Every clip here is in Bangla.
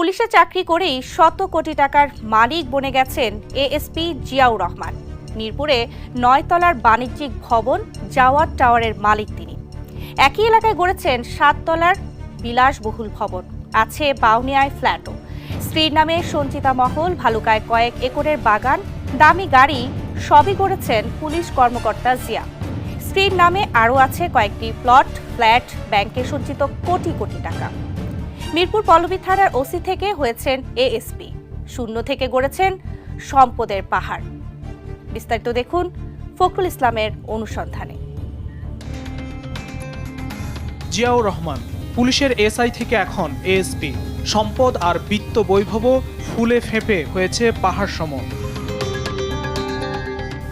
পুলিশে চাকরি করেই শত কোটি টাকার মালিক বনে গেছেন এএসপি জিয়াউর রহমান। মিরপুরে নয়তলার বাণিজ্যিক ভবন জাওয়ার টাওয়ারের মালিক তিনি। একই এলাকায় গড়েছেন সাততলার বিলাসবহুল ভবন। আছে বাউনিয়ায় ফ্ল্যাটও। স্ত্রীর নামে সঞ্চিতা মহল, ভালুকায় কয়েক একরের বাগান, দামি গাড়ি, সবই গড়েছেন পুলিশ কর্মকর্তা জিয়া। স্ত্রীর নামে আরও আছে কয়েকটি প্লট, ফ্ল্যাট, ব্যাংকে সঞ্চিত কোটি কোটি টাকা। মিরপুর পল্লবী থানার ওসি থেকে হয়েছেন এএসপি। শূন্য থেকে গড়েছেন সম্পদের পাহাড়। বিস্তারিত দেখুন ফখরুল ইসলামের অনুসন্ধানে। জিয়াউর রহমান, পুলিশের এসআই থেকে এখন এএসপি। সম্পদ আর বিত্ত বৈভব ফুলে ফেঁপে হয়েছে পাহাড় সম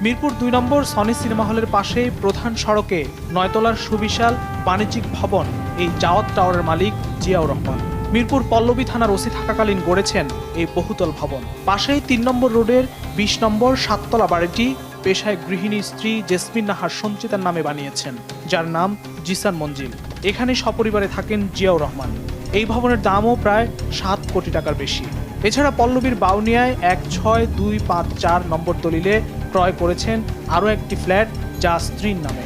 মিরপুর দুই নম্বর সনি সিনেমা হলের পাশেই প্রধান সড়কে নয়তলার সুবিশাল বাণিজ্যিক ভবন এই জাওয়াত টাওয়ারের মালিক জিয়াউর রহমান। মিরপুর পল্লবী থানার ওসি থাকাকালীন গড়েছেন এই বহুতল ভবন। পাশেই তিন নম্বর রোডের বিশ নম্বর সাততলা বাড়িটি পেশায় গৃহিণী স্ত্রী জেসমিন নাহার সঞ্চিতার নামে বানিয়েছেন, যার নাম জিসান মঞ্জিল। এখানে সপরিবারে থাকেন জিয়াউর রহমান। এই ভবনের দামও প্রায় সাত কোটি টাকার বেশি। এছাড়া পল্লবীর বাউনিয়ায় এক ছয় দুই পাঁচ চার নম্বর দলিলে ক্রয় করেছেন আরও একটি ফ্ল্যাট যা স্ত্রীর নামে।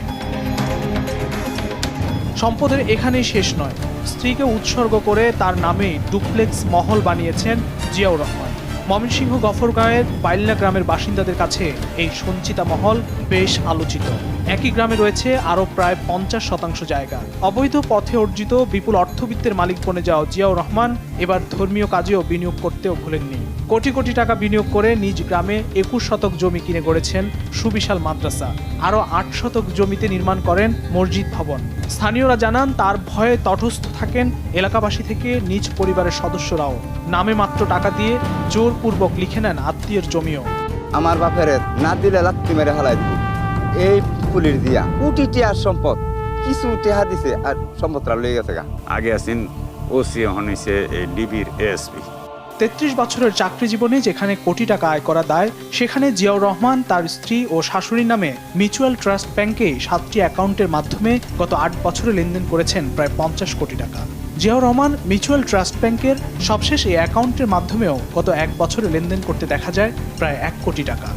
সম্পদের এখানেই শেষ নয়। স্ত্রীকে উৎসর্গ করে তার নামে ডুপ্লেক্স মহল বানিয়েছেন জিয়াউর রহমান। ময়মনসিংহ গফরগাঁয়ের বাইলনা গ্রামের বাসিন্দাদের কাছে এই সঞ্চিতা মহল বেশ আলোচিত। একই গ্রামে রয়েছে আরও প্রায় পঞ্চাশ শতাংশ জায়গা। অবৈধ পথে অর্জিত বিপুল অর্থবিত্তের মালিক বনে যাওয়া জিয়াউর রহমান এবার ধর্মীয় কাজেও বিনিয়োগ করতেও ভুলেননি। কোটি কোটি টাকা বিনিয়োগ করে নিজ গ্রামে একুশ শতক জমি কিনে গড়েছেন সুবিশাল মাদ্রাসা। আরও আট শতক জমিতে নির্মাণ করেন মসজিদ ভবন। স্থানীয়রা জানান তার ভয়ে তটস্থ থাকেন এলাকাবাসী থেকে নিজ পরিবারের সদস্যরাও। নামে মাত্র টাকা দিয়ে জোরপূর্বক লিখে নেন আত্মীয়ের জমিও। আমার বাপের না দিলে লাত্তি মেরে হালাই দিব। এই পুলির দিয়া কোটি টিয়ার সম্পদ কিছু টেহা দিছে আর সম্পদটা লয়ে গেছে গা। আগে আছেন ওসি হনিছে ডিবির এসপি। তেত্রিশ বছরের চাকরি জীবনে যেখানে কোটি টাকা আয় করা দায়, সেখানে জিয়াউর রহমান তার স্ত্রী ও শাশুড়ির নামে মিউচুয়াল ট্রাস্ট ব্যাংকে সাতটি অ্যাকাউন্টের মাধ্যমে গত আট বছরে লেনদেন করেছেন প্রায় পঞ্চাশ কোটি টাকা। জিয়াউর রহমান মিউচুয়াল ট্রাস্ট ব্যাংকের সবশেষ এই অ্যাকাউন্টের মাধ্যমেও গত এক বছরে লেনদেন করতে দেখা যায় প্রায় এক কোটি টাকা।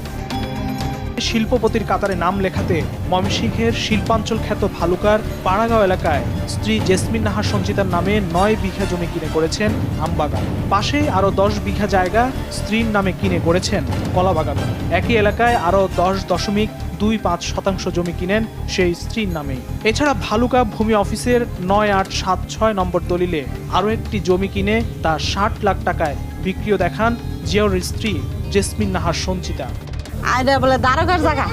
শিল্পপতির কাতারে নাম লেখাতে ময়মনসিংহের শিল্পাঞ্চল খ্যাত ভালুকার পাড়াগাঁও এলাকায় স্ত্রী জেসমিন নাহার সঞ্চিতার নামে নয় বিঘা জমি কিনে করেছেন আমবাগান। পাশেই আরও দশ বিঘা জায়গা স্ত্রীর নামে কিনে করেছেন কলাবাগান। একই এলাকায় আরও দশ দশমিক দুই পাঁচ শতাংশ জমি কিনেন সেই স্ত্রীর নামে। এছাড়া ভালুকা ভূমি অফিসের নয় আট সাত ছয় নম্বর দলিলে আরও একটি জমি কিনে তা ষাট লাখ টাকায় বিক্রিও দেখান জিয়াউর স্ত্রী জেসমিন নাহার সঞ্চিতা। আইডা বলে দারোগার জায়গা।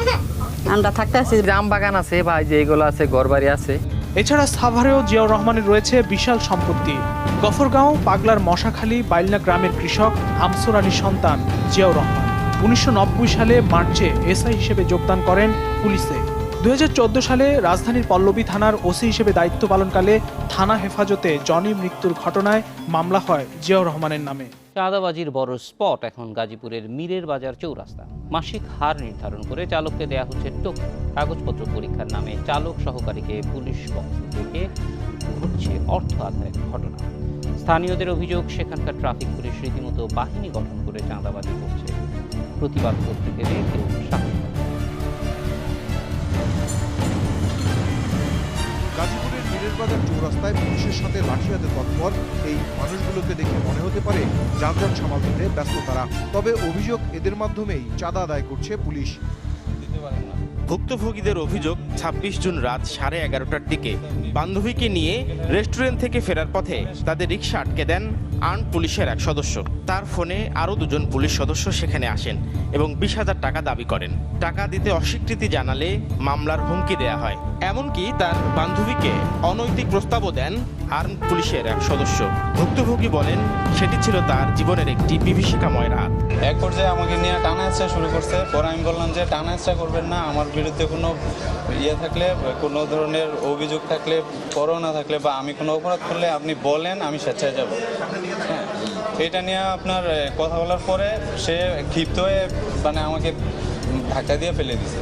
আমরা থাকতে আছি। গ্রাম বাগান আছে বা যে এগুলো আছে ঘরবাড়ি আছে। এছাড়া সাভারেও জিয়াউর রহমানের রয়েছে বিশাল সম্পত্তি। গফরগাঁও পাগলার মশাখালী বাইলনা গ্রামের কৃষক আমসুর আলী সন্তান জিয়াউর রহমান। উনিশশো নব্বই সালে মার্চে এসআই হিসেবে যোগদান করেন পুলিশে। দু হাজার চোদ্দ সালে রাজধানীর পল্লবী থানার ওসি হিসেবে দায়িত্ব পালনকালে থানা হেফাজতে জনি মৃত্যুর ঘটনায় মামলা হয় জিয়াউর রহমানের নামে। চাঁদাবাজির বড় স্পট এখন গাজীপুরের মীরের বাজার চৌরাস্তা। মাসিক হার নির্ধারণ করে চালককে দেয়া হচ্ছে টোকেন কাগজপত্র পরীক্ষার নামে চালক সহকারীকে পুলিশ পক্ষ থেকে ঘটছে অর্থ আদায়ের ঘটনা। স্থানীয়দের অভিযোগ, সেখানকার ট্রাফিক পুলিশ রীতিমতো বাহিনী গঠন করে চাঁদাবাজি করছে। প্রতিবাদ করতে গেলে কেউ গাজীপুরের মিরের বাজার চৌরাস্তায় পুলিশের সাথে লাঠিয়াতে তৎপর এই মানুষগুলোকে দেখে মনে হতে পারে যানজট সামাল দিতে ব্যস্ত তারা। তবে অভিযোগ এদের মাধ্যমেই চাঁদা আদায় করছে পুলিশ। ভুক্তভোগীদের অভিযোগ ২৬ জুন রাত সাড়ে এগারোটার দিকে বান্ধবীকে নিয়ে রেস্টুরেন্ট থেকে ফেরার পথে তাদের রিক্সা আটকে দেন আর্ন পুলিশের এক সদস্য। তার ফোনে আরও দুজন পুলিশ সদস্য সেখানে আসেন এবং বিশ হাজার টাকা দাবি করেন। টাকা দিতে অস্বীকৃতি জানালে মামলার হুমকি দেয়া হয়। এমনকি তার বান্ধবীকে অনৈতিক প্রস্তাবও দেন আর্ম পুলিশের এক সদস্য। ভুক্তভোগী বলেন, সেটি ছিল তার জীবনের একটি বিভীষিকাময় রাত এক পর্যায়ে আমাকে নিয়ে টানা শুরু করছে। পরে আমি বললাম যে, টানা করবেন না, আমার বিরুদ্ধে কোনো ইয়ে থাকলে, কোনো ধরনের অভিযোগ থাকলে করোনা থাকলে বা আমি কোনো অপরাধ করলে আপনি বলেন, আমি স্বেচ্ছায় যাব। হ্যাঁ এটা নিয়ে আপনার কথা বলার পরে সে ক্ষিপ্ত হয়ে মানে আমাকে ধাক্কা দিয়ে ফেলে দিছে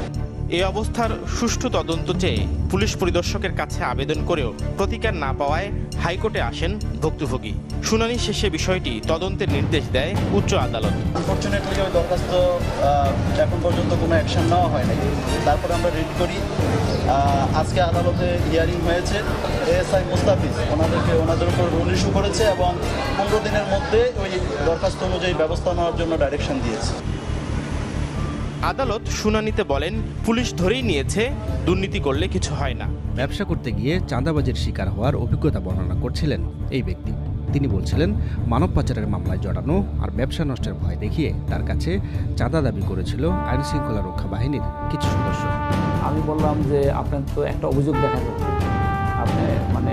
এই অবস্থার সুষ্ঠু তদন্ত চেয়ে পুলিশ পরিদর্শকের কাছে আবেদন করেও প্রতিকার না পাওয়ায় হাইকোর্টে আসেন ভুক্তভোগী। শুনানি শেষে বিষয়টি তদন্তের নির্দেশ দেয় উচ্চ আদালত। আনফর্চুনেটলি ওই দরখাস্ত এখন পর্যন্ত কোনো অ্যাকশন নেওয়া হয় নাই তারপরে আমরা রিড করি। আজকে আদালতে হিয়ারিং হয়েছে। এএসআই মুস্তাফিজ, ওনাদেরকে, ওনাদের উপর রুল ইস্যু করেছে এবং পনেরো দিনের মধ্যে ওই দরখাস্ত অনুযায়ী ব্যবস্থা নেওয়ার জন্য ডাইরেকশন দিয়েছে। আদালত শুনানিতে বলেন পুলিশ ধরেই নিয়েছে দুর্নীতি করলে কিছু হয় না। ব্যবসা করতে গিয়ে চাঁদাবাজির শিকার হওয়ার অভিজ্ঞতা বর্ণনা করছিলেন এই ব্যক্তি। তিনি বলছিলেন মানব পাচারের মামলায় জড়ানো আর ব্যবসা নষ্টের ভয় দেখিয়ে তার কাছে চাঁদা দাবি করেছিল আইন শৃঙ্খলা রক্ষা বাহিনীর কিছু সদস্য। আমি বললাম যে আপনার তো একটা অভিযোগ দেখা যাচ্ছে। আপনি মানে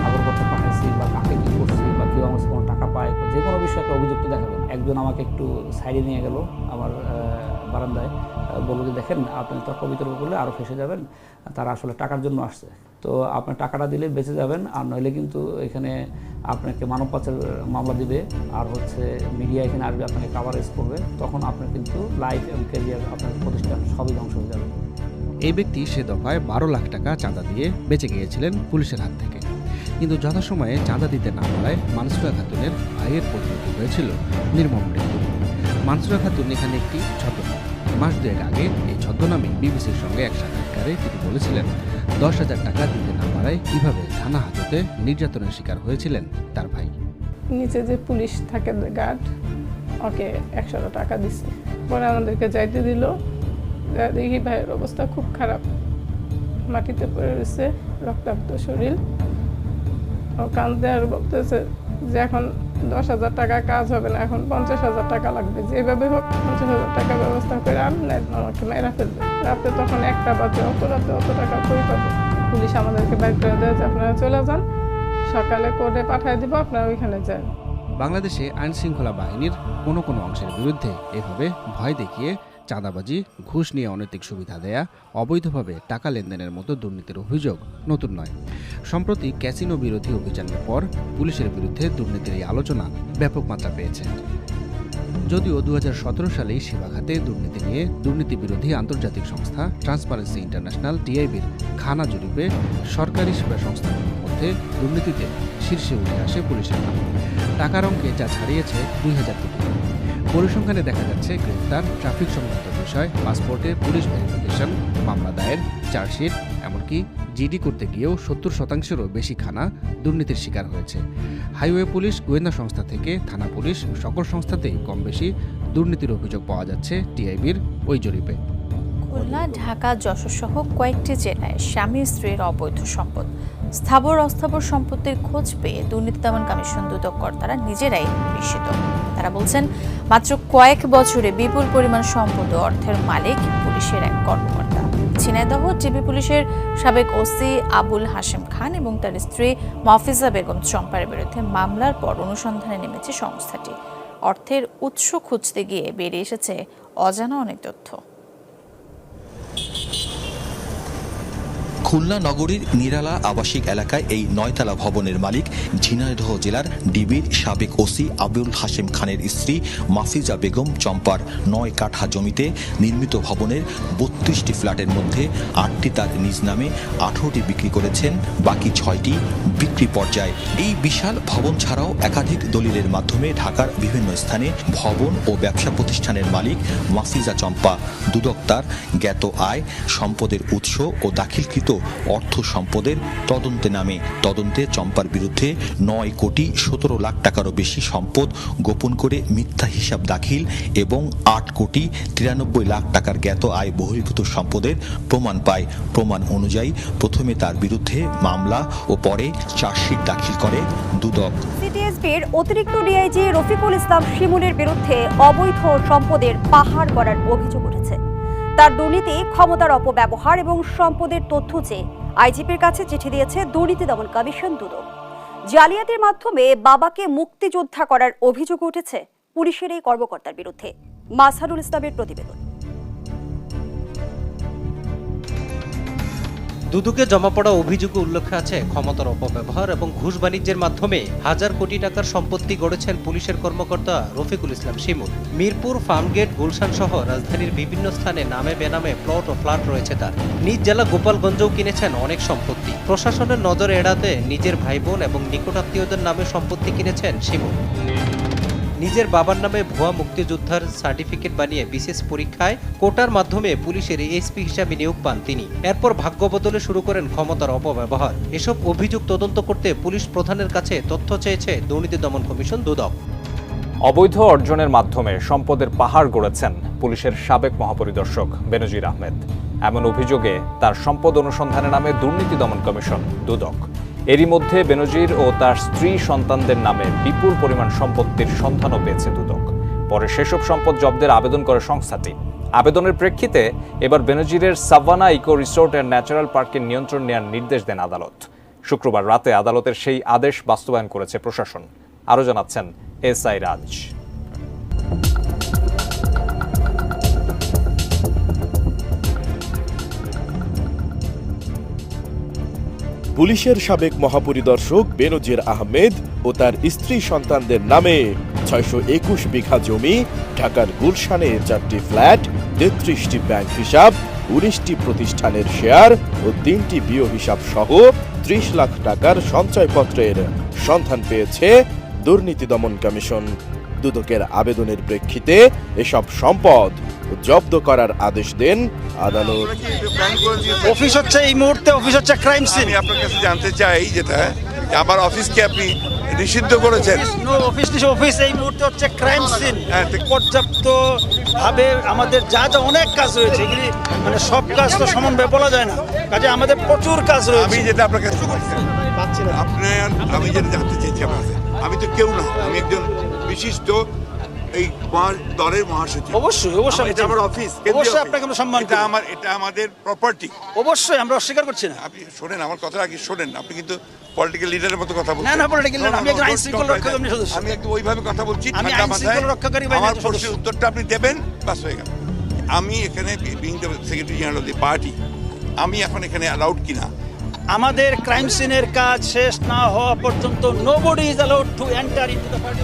সাগর করতে পাঠাইছি বা কাকে কী করছি বা কেউ আমার কোনো টাকা পায় যে কোনো বিষয়ে একটা অভিযোগ তো দেখাবেন একজন আমাকে একটু সাইডে নিয়ে গেল আমার বারান্দায় বলল যে, দেখেন, আপনি তর্ক বিতর্ক করলে আরও ফেসে যাবেন, তারা আসলে টাকার জন্য আসছে। তো আপনার টাকাটা দিলে বেঁচে যাবেন, আর নইলে কিন্তু এখানে আপনাকে মানব পাচার মামলা দিবে, আর হচ্ছে মিডিয়া এখানে আসবে, আপনাকে কাভারেজ করবে, তখন আপনার কিন্তু লাইফ এবং ক্যারিয়ার আপনার প্রতিষ্ঠান সবই ধ্বংস হয়ে যাবে। এই ব্যক্তি সে দফায় বারো লাখ টাকা চাঁদা দিয়ে বেঁচে গিয়েছিলেন পুলিশের হাত থেকে। কিন্তু যথাসময়ে চাঁদা দিতে না পারায় মানসুরা খাতুনের ভাইয়ের পরিণতি হয়েছিল নির্মম মানসুরা খাতুন এখানে একটি ছদ্মনাম মাস দুয়েক আগে এই ছদ্মনামে বিবিসির সঙ্গে এক সাক্ষাৎকারে তিনি বলেছিলেন, দশ হাজার টাকা দিতে না পারায় কীভাবে থানা হাজতে নির্যাতনের শিকার হয়েছিলেন তার ভাই? নিচে যে পুলিশ থাকে গার্ড, ওকে একশো টাকা দিছে। পরে আমাদেরকে যাইতে দিল। দেখি ভাইয়ের অবস্থা খুব খারাপ। মাটিতে পড়ে রয়েছে রক্তাক্ত শরীর। ও কান্দে আর বলতেছে যে এখন দশ হাজার টাকা কাজ হবে না, এখন পঞ্চাশ হাজার টাকা লাগবে। যেভাবে হোক পঞ্চাশ হাজার টাকা ব্যবস্থা করে আনলে আমাকে মেরা ফেলবে। রাতে তখন একটা বাজে অত রাতে অত টাকা কই পাবো? পুলিশ আমাদেরকে বাইর করে দেয় যে আপনারা চলে যান। সকালে কোর্টে পাঠিয়ে দিব, আপনারা ওইখানে যান। বাংলাদেশে আইন শৃঙ্খলা বাহিনীর কোনো কোনো অংশের বিরুদ্ধে এভাবে ভয় দেখিয়ে চাঁদাবাজি, ঘুষ নিয়ে অনৈতিক সুবিধা দেয়া, অবৈধভাবে টাকা লেনদেনের মতো দুর্নীতির অভিযোগ নতুন নয়। সম্প্রতি ক্যাসিনো বিরোধী অভিযানের পর পুলিশের বিরুদ্ধে দুর্নীতির এই আলোচনা ব্যাপক মাত্রা পেয়েছে। যদিও দু সালেই সেবা খাতে দুর্নীতি নিয়ে দুর্নীতি বিরোধী আন্তর্জাতিক সংস্থা ট্রান্সপারেন্সি ইন্টারন্যাশনাল টিআইবির খানা জরিপে সরকারি সেবা সংস্থাগুলোর মধ্যে দুর্নীতিতে শীর্ষে উঠে আসে পুলিশের নাম। টাকার অঙ্কে যা ছাড়িয়েছে দুই হাজার পরিসংখ্যানে দেখা যাচ্ছে গ্রেফতার ট্রাফিক সংক্রান্ত বিষয়, পাসপোর্টে পুলিশ ভেরিফিকেশন, মামলা দায়ের, চার্জশিট, এমনকি জিডি করতে গিয়েও সত্তর শতাংশেরও বেশি খানা দুর্নীতির শিকার হয়েছে। হাইওয়ে পুলিশ, গোয়েন্দা সংস্থা থেকে থানা পুলিশ সকল সংস্থাতেই কম বেশি দুর্নীতির অভিযোগ পাওয়া যাচ্ছে টিআইবির ওই জরিপে। খুলনা, ঢাকা, যশোর সহ কয়েকটি জেলায় স্বামী স্ত্রীর অবৈধ সম্পদ। স্থাবর অস্থাবর সম্পত্তির খোঁজ পেয়ে দুর্নীতি দমন কমিশন দুদক কর্তারা নিজেরাই বিস্মিত। তারা বলছেন, মাত্র কয়েক বছরে বিপুল পরিমাণ সম্পদ অর্থের মালিক পুলিশের এক কর্মকর্তা। ঝিনাইদহ জিবি পুলিশের সাবেক ওসি আবুল হাশেম খান এবং তার স্ত্রী মফিজা বেগম চম্পার বিরুদ্ধে মামলার পর অনুসন্ধানে নেমেছে সংস্থাটি। অর্থের উৎস খুঁজতে গিয়ে বেরিয়ে এসেছে অজানা অনেক তথ্য। খুলনা নগরীর নিরালা আবাসিক এলাকায় এই নয়তলা ভবনের মালিক ঝিনাইদহ জেলার ডিবির সাবেক ওসি আবুল হাশেম খানের স্ত্রী মাফিজা বেগম চম্পার নয় কাঠা জমিতে নির্মিত ভবনের বত্রিশটি ফ্ল্যাটের মধ্যে আটটি তার নিজ নামে আঠারোটি বিক্রি করেছেন, বাকি ছয়টি বিক্রি পর্যায়ে। এই বিশাল ভবন ছাড়াও একাধিক দলিলের মাধ্যমে ঢাকার বিভিন্ন স্থানে ভবন ও ব্যবসা প্রতিষ্ঠানের মালিক মাফিজা চম্পা, দুদক তার জ্ঞাত আয়, সম্পদের উৎস ও দাখিলকৃত অর্থ সম্পদের তদন্তে নামে। তদন্তে চম্পার বিরুদ্ধে নয় কোটি সতেরো লাখ টাকারও বেশি সম্পদ গোপন করে মিথ্যা হিসাব দাখিল এবং আট কোটি তিরানব্বই লাখ টাকার জ্ঞাত আয় বহির্ভূত সম্পদের প্রমাণ পায়। প্রমাণ অনুযায়ী প্রথমে তার বিরুদ্ধে মামলা ও পরে চার্জশিট দাখিল করে দুদক। সিটিএসবির অতিরিক্ত ডিআইজি রফিকুল ইসলাম শিমুলের বিরুদ্ধে অবৈধ সম্পদের পাহাড় করার অভিযোগ তার দুর্নীতি, ক্ষমতার অপব্যবহার এবং সম্পদের তথ্য চেয়ে আইজিপির কাছে চিঠি দিয়েছে, দুর্নীতি দমন কমিশন দুদক। জালিয়াতির মাধ্যমে বাবাকে মুক্তিযোদ্ধা করার অভিযোগ উঠেছে পুলিশের এই কর্মকর্তার বিরুদ্ধে। মাসারুল ইসলামের প্রতিবেদন। দুদুকে জমা পড়া অভিযোগে উল্লেখ আছে ক্ষমতার অপব্যবহার এবং ঘুষ বাণিজ্যের মাধ্যমে হাজার কোটি টাকার সম্পত্তি গড়েছেন পুলিশের কর্মকর্তা রফিকুল ইসলাম শিমুল। মিরপুর ফার্মগেট, গুলশান সহ রাজধানীর বিভিন্ন স্থানে নামে বেনামে প্লট ও ফ্ল্যাট রয়েছে তার। নিজ জেলা গোপালগঞ্জেও কিনেছেন অনেক সম্পত্তি। প্রশাসনের নজর এড়াতে নিজের ভাই বোন এবং নিকটাত্মীয়দের নামে সম্পত্তি কিনেছেন শিমুল। নিজের বাবার নামে ভুয়া মুক্তিযোদ্ধার সার্টিফিকেট বানিয়ে বিশেষ পরীক্ষায় কোটার মাধ্যমে পুলিশের এসপি হিসাবে নিয়োগ পান তিনি। এরপর ভাগ্য বদলে শুরু করেন ক্ষমতার অপব্যবহার। এসব অভিযোগ তদন্ত করতে পুলিশ প্রধানের কাছে তথ্য চেয়েছে দুর্নীতি দমন কমিশন দুদক। অবৈধ অর্জনের মাধ্যমে সম্পদের পাহাড় গড়েছেন পুলিশের সাবেক মহাপরিদর্শক বেনজির আহমেদ। এমন অভিযোগে তার সম্পদ অনুসন্ধানের নামে দুর্নীতি দমন কমিশন দুদক। এরই মধ্যে বেনজির ও তার স্ত্রী সন্তানদের নামে বিপুল পরিমাণ সম্পত্তির সন্ধানও পেয়েছে দুদক। পরে সেসব সম্পদ জব্দের আবেদন করে সংস্থাটি। আবেদনের প্রেক্ষিতে এবার বেনজিরের সাভানা ইকো রিসোর্ট এর ন্যাচারাল পার্কের নিয়ন্ত্রণ নেওয়ার নির্দেশ দেন আদালত। শুক্রবার রাতে আদালতের সেই আদেশ বাস্তবায়ন করেছে প্রশাসন। আরও জানাচ্ছেন এস আই রাজ। পুলিশের সাবেক মহাপরিদর্শক বেনজির আহমেদ ও তার স্ত্রী সন্তানদের নামে ছয়শো একুশ বিঘা জমি, ঢাকার গুলশানে চারটি ফ্ল্যাট, তেত্রিশটি ব্যাংক হিসাব, উনিশটি প্রতিষ্ঠানের শেয়ার ও তিনটি বিও হিসাব সহ ত্রিশ লাখ টাকার সঞ্চয়পত্রের সন্ধান পেয়েছে দুর্নীতি দমন কমিশন। দুদকের আবেদনের প্রেক্ষিতে এসব সম্পদ জব্দ করার আদেশ দেন আদালত। অফিস হচ্ছে এই মুহূর্তে অফিস হচ্ছে ক্রাইম সিন আমি আপনার কাছে জানতে চাই যেটা আমার অফিসকে আপনি নিষিদ্ধ করেছেন। অফিস অফিস এই মুহূর্তে হচ্ছে ক্রাইম সিন পর্যাপ্ত ভাবে আমাদের যা যা অনেক কাজ রয়েছে এগুলি মানে সব কাজ তো সমানভাবে বলা যায় না। কাজে আমাদের প্রচুর কাজ রয়েছে। আমি যেটা আপনার কাছে পাচ্ছি না। আপনার আমি যেটা জানতে চাইছি আপনার আমি তো কেউ না আমি একজন বিশিষ্ট এই দলের মহাসচিব। অবশ্যই অবশ্যই এটা আমার অফিস অবশ্যই আপনাকে আমরা সম্মান এটা আমার এটা আমাদের প্রপার্টি অবশ্যই আমরা অস্বীকার করছি না। আপনি শোনেন আমার কথা আগে শোনেন আপনি কিন্তু পলিটিক্যাল লিডারের মতো কথা বলছেন। না, না, no, আমি একজন আইন don't- শৃঙ্খলা don't রক্ষা try কমিটির that. সদস্য। আমি একটু ওইভাবে কথা বলছি আমি আইন শৃঙ্খলা রক্ষাকারী আমার প্রশ্নের উত্তরটা আপনি দেবেন বাস হয়ে গেল। আমি এখানে being the secretary general of the party আমি এখন এখানে অ্যালাউড কিনা? আমাদের ক্রাইম সিনের কাজ শেষ না হওয়া পর্যন্ত nobody is allowed to enter into the party